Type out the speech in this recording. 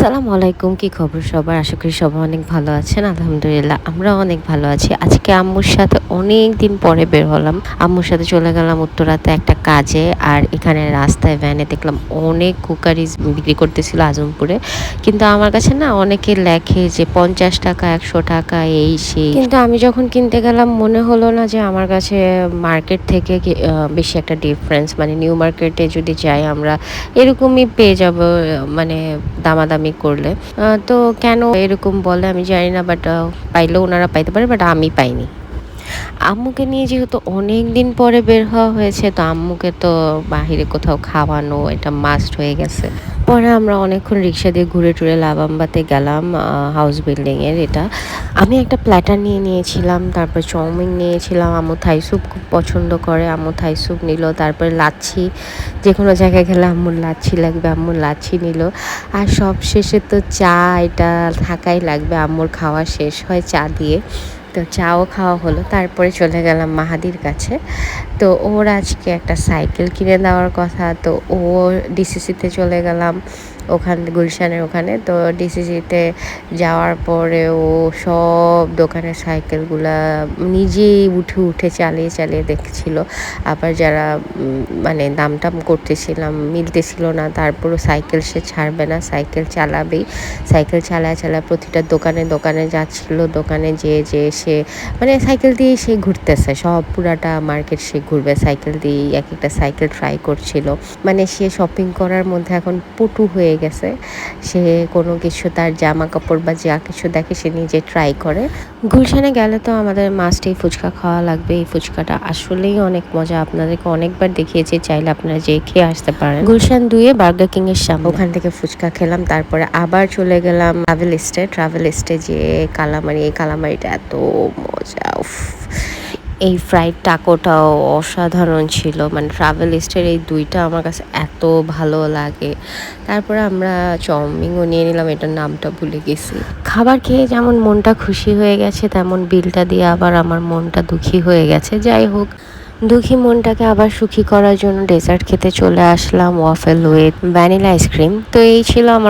আসসালামু আলাইকুম, কি খবর সবার? আশা করি সবাই অনেক ভালো আছেন, আলহামদুলিল্লাহ আমরা অনেক ভালো আছি। আজকে আম্মুর সাথে অনেক দিন পরে বের হলাম। আম্মুর সাথে চলে গেলাম উত্তরাতে একটা কাজে, আর এখানে রাস্তায় ভ্যানে দেখলাম অনেক কুকারিজ বিক্রি করতেছিল আজমপুরে। কিন্তু আমার কাছে না অনেকে লেখে যে পঞ্চাশ টাকা, একশো টাকা, এই সেই। কিন্তু আমি যখন কিনতে গেলাম, মনে হলো না যে আমার কাছে মার্কেট থেকে বেশি একটা ডিফারেন্স মানে নিউ মার্কেটে যদি যাই আমরা, এরকমই পেয়ে যাব মানে দামাদামি করলে। তো কেন এরকম বলে আমি জানি না বাট পাইলেও ওনারা পাইতে পারে বাট আমি পাইনি। আম্মুকে নিয়ে যেহেতু অনেক দিন পরে বের হওয়া হয়েছে, তো আম্মুকে তো বাহিরে কোথাও খাওয়ানো এটা মাস্ট হয়ে গেছে। পরে আমরা অনেকক্ষণ রিক্সা দিয়ে ঘুরে টুরে লাভাম্বাতে গেলাম হাউস বিল্ডিংয়ের এটা। আমি একটা প্ল্যাটার নিয়ে নিয়েছিলাম, তারপর চাউমিন নিয়েছিলাম, আম্মু থাই স্যুপ খুব পছন্দ করে, আম্মু থাই স্যুপ নিল, তারপরে লাচ্ছি যে কোনো জায়গায় গেলে আম্মুর লাচ্ছি লাগবে, আম্মুর লাচ্ছি নিল। আর সব শেষে তো চা, এটা থাকাই লাগবে, আম্মুর খাওয়া শেষ হয় চা দিয়ে। তো চাও খাওয়া হলো, তারপরে চলে গেলাম মাহাদির কাছে। তো ওর আজকে একটা সাইকেল কিনে দেওয়ার কথা, তো ও ডিসিসিতে চলে গেলাম। ওখান, গুলশানের ওখানে। তো ডিসিসিতে যাওয়ার পরে ও সব দোকানের সাইকেলগুলা নিজেই উঠে উঠে চালিয়ে চালিয়ে দেখছিল। আবার যারা মানে দাম টাম করতেছিলাম, মিলতেছিল না, তারপরও সাইকেল সে ছাড়বে না, সাইকেল চালাবেই। সাইকেল চালায় চালায় প্রতিটা দোকানে দোকানে যাচ্ছিল, দোকানে যে যে সে মানে সাইকেল দিয়েই সে ঘুরতেছে। সব পুরাটা মার্কেট সে ঘুরবে, সাইকেল দিয়েই এক একটা সাইকেল ট্রাই করছিল। মানে সে শপিং করার মধ্যে এখন পটু হয়ে গেছে। সে কোনো কিছু তার জামা কাপড় বা যা কিছু দেখে সে নিজে ট্রাই করে। গুলশানে গেলে তো আমাদের এই ফুচকা খাওয়া লাগবে। এই ফুচকাটা আসলেই অনেক মজা। আপনাদেরকে অনেকবার দেখিয়েছি, চাইলে আপনারা যে খেয়ে আসতে পারেন। গুলশান দুয়ে বার্গার কিং এর সামনে। ওখান থেকে ফুচকা খেলাম, তারপরে আবার চলে গেলাম ট্রাভেল স্টে ট্রাভেল স্টে যে কালামারি, এই কালামারিটা এত মজা, উফ। এই ফ্রাইড টাকোটাও অসাধারণ ছিল। মানে ট্রাভেল স্টের এই দুইটা আমার কাছে এত ভালো লাগে। তারপরে আমরা চাউমিনও নিয়ে নিলাম, এটার নামটা ভুলে গেছি। খাবার খেয়ে যেমন মনটা খুশি হয়ে গেছে, তেমন বিলটা দিয়ে আবার আমার মনটা দুঃখী হয়ে গেছে। যাই হোক, দুঃখী মনটাকে আবার সুখী করার জন্য ডেজার্ট খেতে চলে আসলাম waffle with vanilla ice cream তো এই ছিল আমার